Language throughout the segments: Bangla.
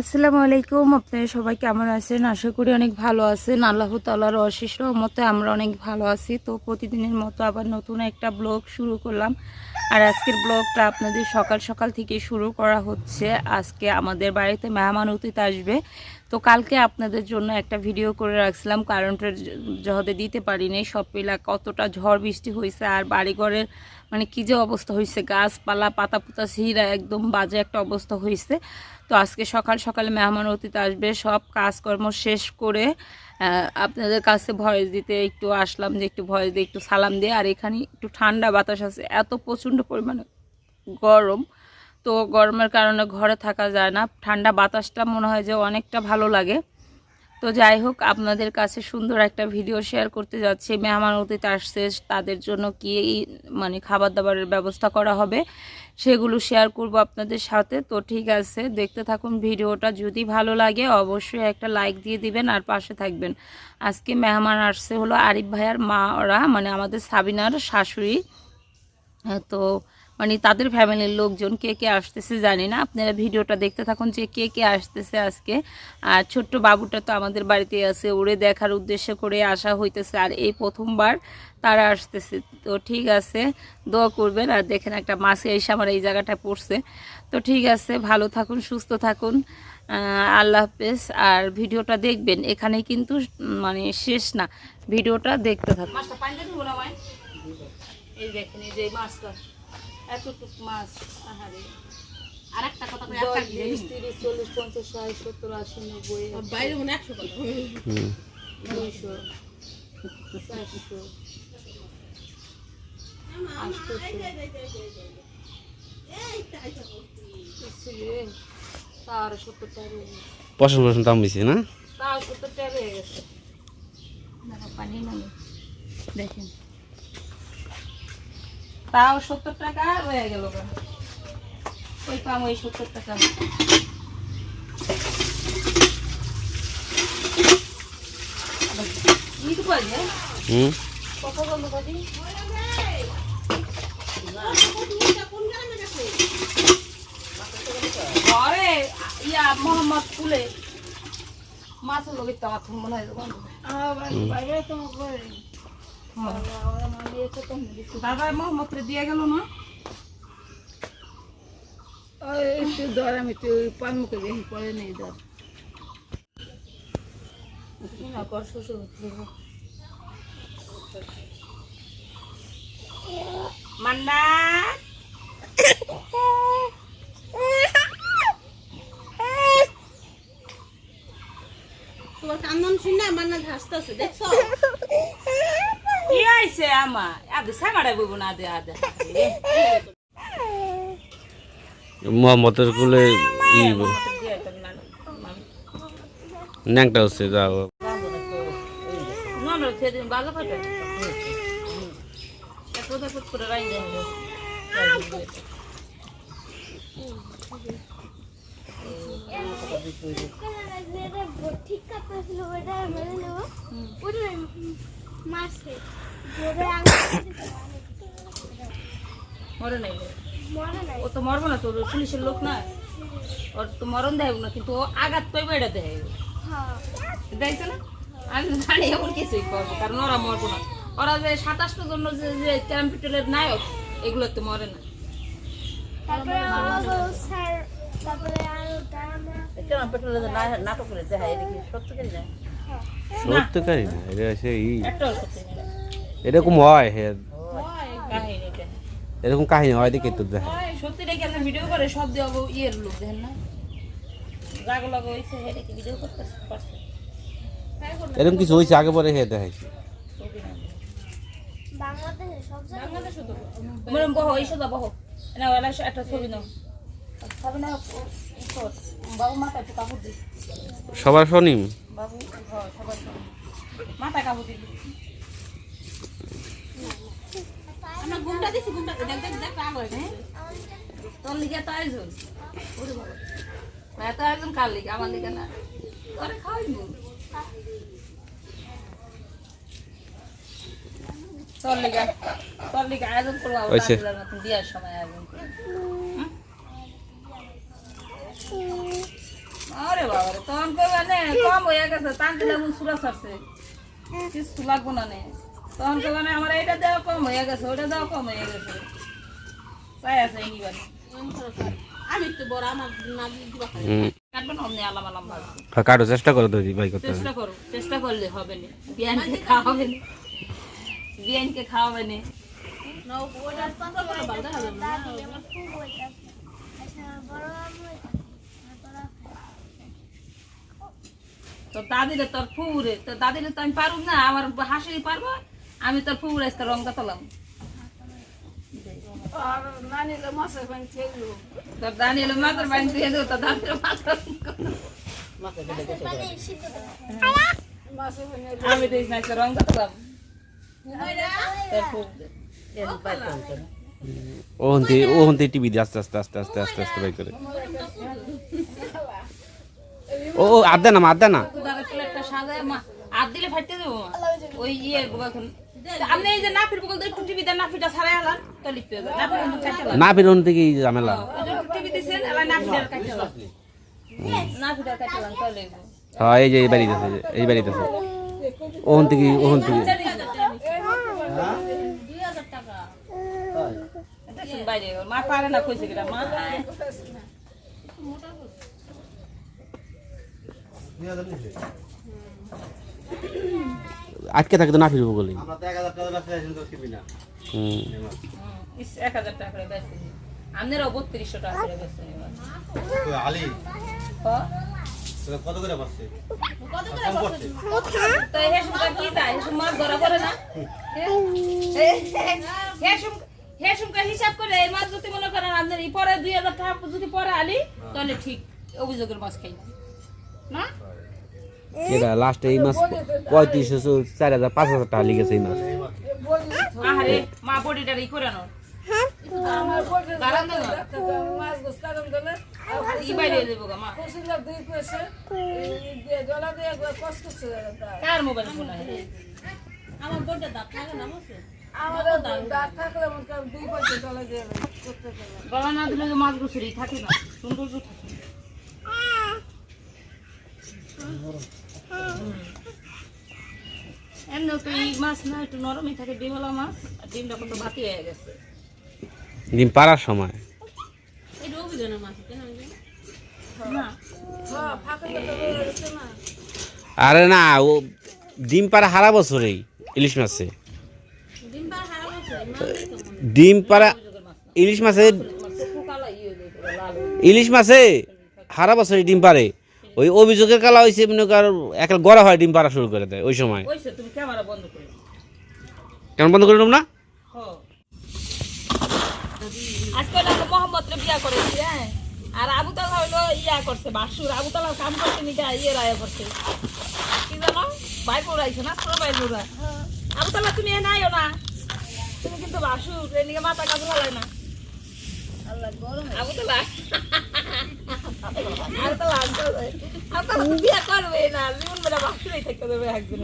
আসসালামু আলাইকুম, আপনারা সবাই কেমন আছেন? আশা করি অনেক ভালো আছেন। আল্লাহ তাল্লাহর অশেষ রহমতে আমরা অনেক ভালো আছি। তো প্রতিদিনের মতো আবার নতুন একটা ব্লগ শুরু করলাম। আর আজকের ব্লগটা আপনাদের সকাল সকাল থেকে শুরু করা হচ্ছে। আজকে আমাদের বাড়িতে মেহমান অতীত আসবে। তো কালকে আপনাদের জন্য একটা ভিডিও করে রাখছিলাম কারেন্টের জহতে দিতে পারিনি। সব পেলা কতটা ঝড় বৃষ্টি হয়েছে আর বাড়িঘরের মানে কী যে অবস্থা হয়েছে গাছপালা পাতা পুতা ছিঁড়া একদম বাজে একটা অবস্থা হয়েছে তো আজকে সকাল সকালে মেহমান অতীত আসবে, সব কাজকর্ম শেষ করে আপনাদের কাছে ভয়েস দিতে একটু আসলাম যে, একটু ভয়েস দিয়ে একটু সালাম দিয়ে, আর এখানে একটু ঠান্ডা বাতাস আছে, এত প্রচণ্ড পরিমাণে গরম। তো গরমের কারণে ঘরে থাকা যায় না। ঠান্ডা বাতাসটা মনে হয় যে অনেকটা ভালো লাগে। তো যাই হোক আপনাদের কাছে সুন্দর একটা ভিডিও শেয়ার করতে যাচ্ছি। মেহমান অতীত আসছে তাদের জন্য কি মানে খাবার দাবারের ব্যবস্থা করা হবে সেগুলো শেয়ার করব আপনাদের সাথে। তো ঠিক আছে দেখতে থাকুন ভিডিওটা। যদি ভালো লাগে অবশ্যই একটা লাইক দিয়ে দিবেন আর পাশে থাকবেন। আজকে মেহমান আসছে হলো আরিফ ভাইয়ার মা ওরা মানে আমাদের সাবিনার শাশুড়ি। হ্যাঁ, তো মানে তাদের ফ্যামিলির লোকজন কে কে আসতেছে জানি না। আপনারা ভিডিওটা দেখতে থাকুন যে কে কে আসতেছে আজকে। আর ছোট্ট বাবুটা তো আমাদের বাড়িতে আছে, ওরে দেখার উদ্দেশ্য করে আসা হইতেছে। আর এই প্রথমবার তারা আসতেছে। তো ঠিক আছে, দোয়া করবেন। আর দেখেন একটা মাসে এসে আমার এই জায়গাটা পড়ছে। তো ঠিক আছে, ভালো থাকুন, সুস্থ থাকুন। আল্লাহ হাফেজ। আর ভিডিওটা দেখবেন। এখানে কিন্তু মানে শেষ না। ভিডিওটা দেখতে থাকুন। এই দেখেন, এই যে মাছটা। এতটুক মাছ আহারে আর একটা কথা কই, একটা তিরিশ, চল্লিশ, পঞ্চাশ, ষাট, সত্তর, আশি, নব্বই, একশো, বাইরে মনে হয় একশো কথা দুইশো, চারশো, আটশোশো, ইসে রে, তার সত্তর টাকা হয়ে গেছে। পছন্দ পছন্দ দাম বেশি না হয়ে পানি দেখেন তাও সত্তর টাকা রয়ে গেল। ওই পাম ওই সত্তর টাকা। হুম? কত ঘরে ইয়া মোহাম্মদ ফুলে। মাছ লোক তো আমার মনে হয় দাদা মোহাম্মদ দিয়ে গেল না? একটু ধর আমি একটু পান মুখে দেখি পরে নেই ধর। কি না কর শ্বশুর হচ্ছে মান্না! তোমার কান্দন শুন না আমার না হাসতেছে দেখছ? কি আইছে আমা আদে সামারে বইব না আদে আদে মোহাম্মদের গুলে ই ন্যাংটা হচ্ছে যাও ঠিক কথা ছিল ওটা মেনে নেব ওটা মাসে ধরে মরে নাই ও তো মরবো না তোর পুলিশের লোক না। ওর তো মরণ দেয় না কিন্তু ও আঘাত পাইবে এটা দেয় হ্যাঁ। না? আমি জানি এমন কিছুই করব কারণ ওরা মরবো না। ওরা যে সাতাশটা জন্য যে যে ক্যাম্পিটালের নায়ক এগুলো তো মরে না। তারপরে আমাকে স্যার তারপরে আরও ড্রামা নাটক করে দেখায় এটা কি সত্য সত্যকারী না এটা সে ই এরকম হয় হে এরকম কাহিনী হয় দেখে তো দেখা সত্যি রেখে আপনি ভিডিও করে সব দিয়ে ইয়ের লোক দেখেন না রাগ লাগা হয়েছে হেরে কি ভিডিও করতে পারছে এরকম কিছু হয়েছে আগে পরে হে দেখাইছে বাংলাদেশে সব জায়গায় মনে বহ এই সোজা বহ না ওলা একটা ছবি নাও সবার শনিম বাবু হ্যাঁ, সবার সঙ্গে। কাপড় দিবি আমরা ঘুমটা দিছি ঘুমটা দেখ দেখ দেখ রাগ হয়ে গেছে। তোর লিগে তো আয়োজন। ওরে বাবা। তো একদম কার লিগে? আমার লিগে না। তোরে খাওয়াই তোর লিগে তোর লিগে আয়োজন করব বিয়ার সময় আয়োজন। আরে বাবা রে তখন কইবা নে কম হয়ে গেছে টান দিলে সুরা ছাড়ছে। কিছু লাগবো না নে। তখন নে আমার এটা দেওয়া কম হয়ে গেছে ওটা দেওয়া কম হয়ে গেছে। তাই আছে নিবানি আমি তো বড় আমার না দিবা হুম। কাটবেন অমনি আলাম আলাম কাটো চেষ্টা করো তো ভাই করতে চেষ্টা করো চেষ্টা করলে হবে না। বিয়ানকে খাওয়াবে না। বিয়ানকে খাওয়াবে না। না ওটা তো হবে না। বড় আম্মু তো দাদিরে তোর ফুরে তো দাদিরে তো আমি পারুম না আমার হাসি পারব আমি তোর ফুরে তোর দানি এলো মাথার বাড়ি দিয়ে দেবো তোর দাদির মাথার আমি দিস না ও হন্তি ও হন্তি টিভি দিয়ে আস্তে আস্তে আস্তে আস্তে আস্তে আস্তে বাই করে ও ও আদা না মা আর দিলে ফাটতে দেবো ওই ইয়ে এখন। আপনি এই যে নাফির বকল নাফিটা ছাড়াই আলান তো লিখতে হবে নাফির কিন্তু কাটতে হবে না ফির থেকে ঝামেলা? টিভি দিছেন এলা নাফিটার কাটতে হবে নাফিটার কাটতে হবে তো লিখব। হ্যাঁ এই যে এই বাড়িতে আছে এই বাড়িতে আছে। ওহন থেকে বাইরে মা পারে না কইছে কিনা মা। আজকে থাকে তো না ফিরবো বলি। করে হ্যাঁ? হিসাব করে এই মাছ যদি মনে করেন আপনার পরে দুই হাজার টাকা যদি পরে আলি তাহলে ঠিক অভিযোগের মাছ খাই না? এটা লাস্টে এই মাস পঁয়ত্রিশশো চার হাজার পাঁচ হাজার টাকা লিখেছে এই মাস। মা ই করে মাছ করে মোবাইল ফোন আছে আমার দাঁত থাকে না গলা না দিলে তো মাছ গুছুরি থাকে না। সৌন্দর্য থাকে। না। এমনিও তো এই মাছ না একটু নরমই থাকে ডিমওয়ালা মাছ আর ডিমটা কত বাতি হয়ে গেছে। ডিম পাড়ার সময়? এটা না। হ্যাঁ আরে না ও ডিম পাড়া হারা বছরেই ইলিশ মাছে। ডিম পাড়া ইলিশ মাছে ইয়ে ইলিশ মাছে হারা বছরে ডিম পারে ওই অভিযোগের কালা হয়েছে মনে কর এক গড়া হয় ডিম পাড়া শুরু করে দেয় ওই সময়। ক্যামেরা বন্ধ করে কেমন বন্ধ করে দেব না? হো। আজকে না রে বিয়া করেছি হ্যাঁ? আর আবুতলা হইল ইয়া করছে বাসুর। আবু কাম করছে নিকা ইয়ে রায় করছে। কি জানো? ভাই পড়াইছে না ছোট ভাই পড়া আবু তুমি এ নাইও না। তুমি কিন্তু বাসুর মাথা কাজ ভালো না। আল্লাহ গরম আবু বিয়া করবে না জীবন বেলা বাসুরই দেবে আগে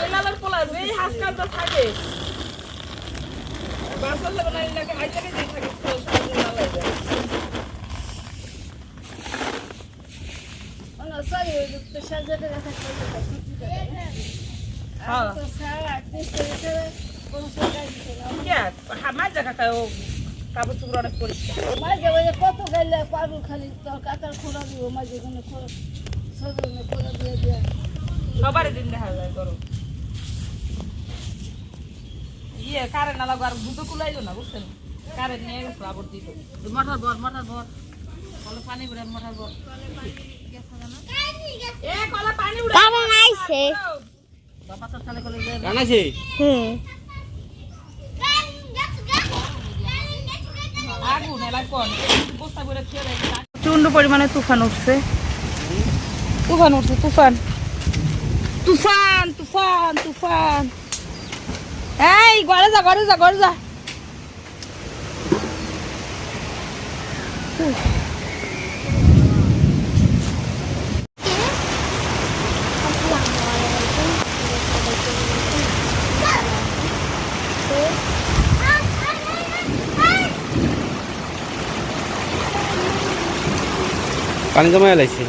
বেলালের পোলা হাসকাল তো থাকে না এলাকা থাকে থাকে হ্যাঁ। তো সারা আটত্রিশ করে কোন সরকার দিতে না কে হামার জায়গা কাও কাপড় চোপড় অনেক পরিষ্কার। মাঝে মাঝে কত গাইলে পারব খালি তোর কাতার খোলা দিব মাঝে কোনো সজনে খোলা দিয়ে দিয়ে। সবার দিন দেখা যায় গরম। ইয়ে কারেন্ট না লাগো আর দুটো কুলাইলো না বুঝছেন? কারেন্ট নিয়ে গেছিল আবার দিত মঠার বর মঠার বর। বলো পানি উড়ে মঠার বর। এ কলা পানি উড়ে কারণ আইছে বাবা তো তাহলে কলে হুম আগুন এলাই কোন বস্তা করে খেয়ে দেয় প্রচণ্ড পরিমাণে তুফান উঠছে। তুফান উঠছে, তুফান। তুফান তুফান তুফান। এই, ঘরে যা ঘরে যা ঘরে যা। পানি জমায় লাইছি।